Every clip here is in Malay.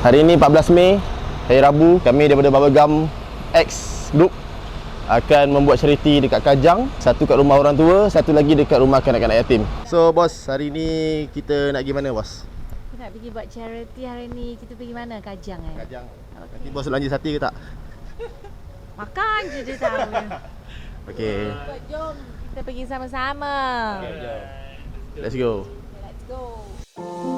Hari ini 14 Mei, hari Rabu, kami daripada Bubblegum X Group akan membuat charity dekat Kajang, satu kat rumah orang tua, satu lagi dekat rumah kanak-kanak yatim. So bos, hari ni kita nak pergi mana bos? Kita nak pergi buat charity hari ni. Kita pergi mana? Kajang eh? Kajang. Nanti bos belanja sate ke tak? Makan je dia tahu. Okey. Buat jom kita pergi sama-sama. Let's go. Let's go.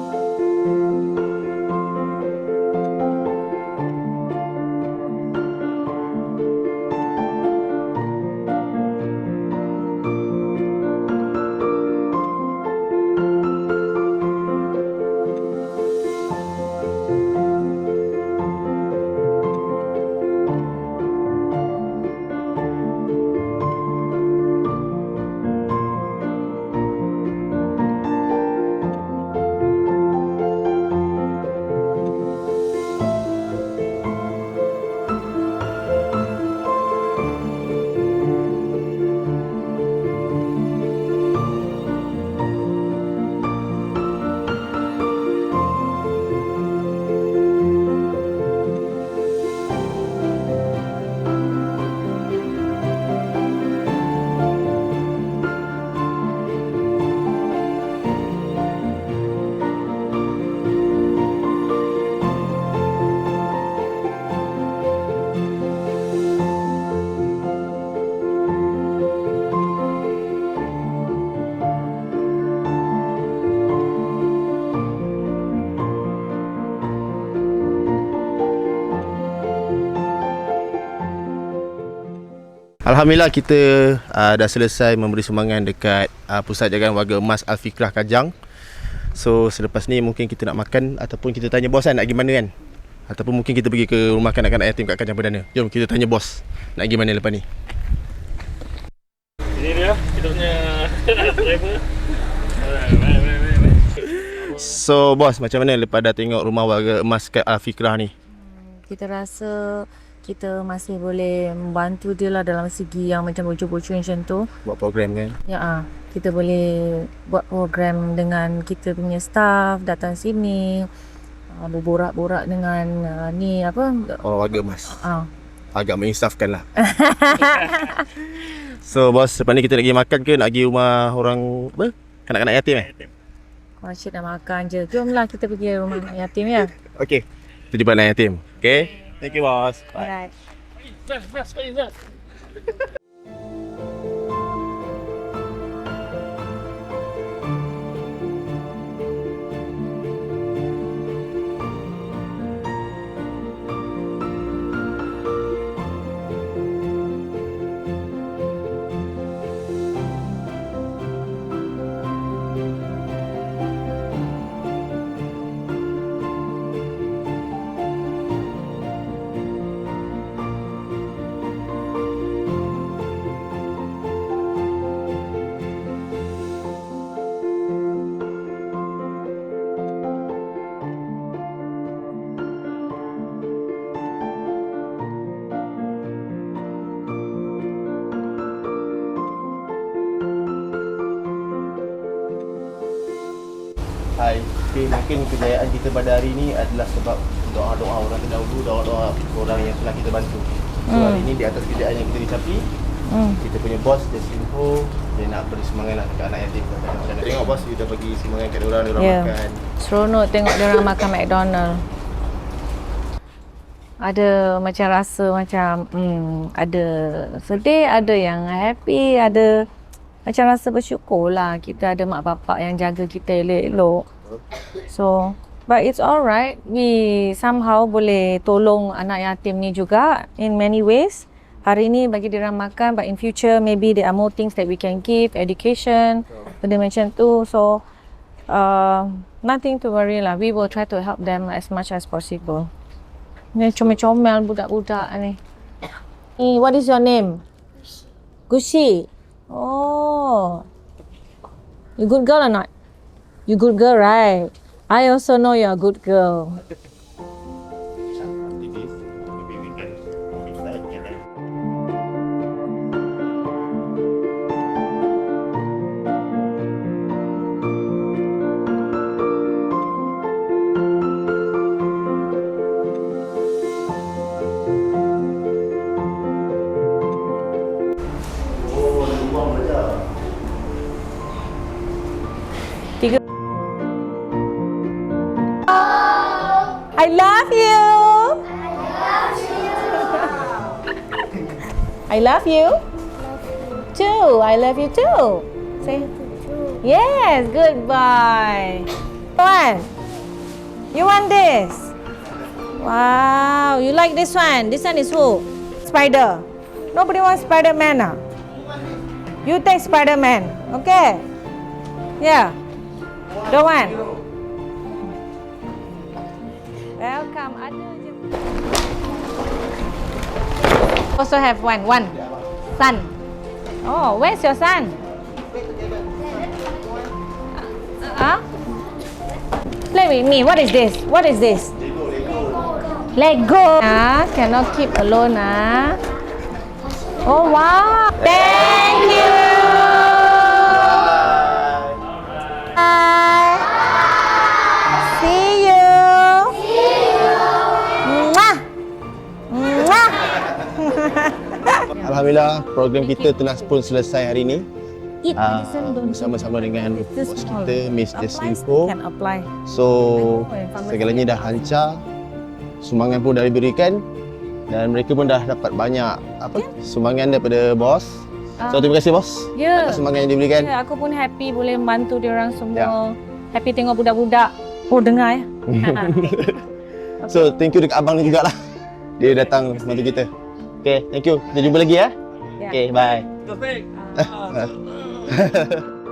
Alhamdulillah kita uh, dah selesai memberi sumbangan dekat uh, Pusat Jagaan Warga Emas Al-Fikrah Kajang. So selepas ni mungkin kita nak makan ataupun kita tanya bos kan nak pergi mana kan? Ataupun mungkin kita pergi ke rumah kanak-kanak yatim kat Kajang Perdana. Jom kita tanya bos nak pergi mana lepas ni. Ini dia kita punya driver. So bos macam mana lepas dah tengok rumah warga emas kat Al-Fikrah ni? Kita rasa kita masih boleh membantu dia lah dalam segi yang macam bocor-bocor macam tu. Buat program kan? Ya ah, kita boleh buat program dengan kita punya staff datang sini. Uh, berborak-borak dengan uh, ni apa? Orang warga emas. Ah, Agak menginsafkan lah. so bos lepas ni kita nak pergi makan ke nak pergi rumah orang apa? Kanak-kanak yatim eh? Asyik nak makan je. Jomlah kita pergi rumah yatim ya. Okey. Kita jumpa anak yatim. Okey. Thank you bos. Bye. Alright. Best, Hai. Okay, mungkin kejayaan kita pada hari ini adalah sebab doa-doa orang terdahulu, doa-doa orang yang telah kita bantu. So Hmm. hari ini di atas kejayaan yang kita dicapi, Hmm. kita punya bos Jasin Ho dia nak beri semangat lah dekat anak yatim. Macam. Tengok bos, kita bagi semangat kat orang, orang Ya. makan. Seronok tengok dia orang makan McDonald. Ada macam rasa macam hmm, ada sedih, ada yang happy, ada macam rasa bersyukur lah kita ada mak bapak yang jaga kita elok-elok. So, but it's alright. We somehow boleh tolong anak yatim ni juga in many ways. Hari ni bagi dia orang makan but in future maybe there are more things that we can give, education, benda macam tu. So, uh, nothing to worry lah. We will try to help them as much as possible. Ni comel-comel budak-budak ni. Ni, what is your name? Gushi. Oh. You good girl or not? You good girl, right? I also know you're a good girl. I love you. Love you. Too. I love you too. Say. Yes. Goodbye. One. You want this? Wow. You like this one? This one is who? Spider. Nobody wants Spider-Man. Ah? You take Spider-Man. Okay. Yeah. Don't want. Also have one. One. Son. Oh, where's your son? Huh? Play with me. What is this? What is this? Lego. Ah, cannot keep alone. Ah. Oh wow. Thank you. Alhamdulillah program kita telah pun selesai hari ini. Ah, bersama-sama dengan bos kita Miss Apply, Jesslyn Ko. Can apply. So segalanya dah lancar. Sumbangan pun dah diberikan dan mereka pun dah dapat banyak apa sumbangan daripada bos. So terima kasih bos Ya. atas sumbangan yang diberikan. Ya, aku pun happy boleh membantu dia orang semua. Happy tengok budak-budak. Oh, dengar ya. So thank you dekat abang ni jugalah. Dia datang bantu kita. Okay, thank you. Kita jumpa lagi ya. Ya. Okay, bye. Taufik. Ah.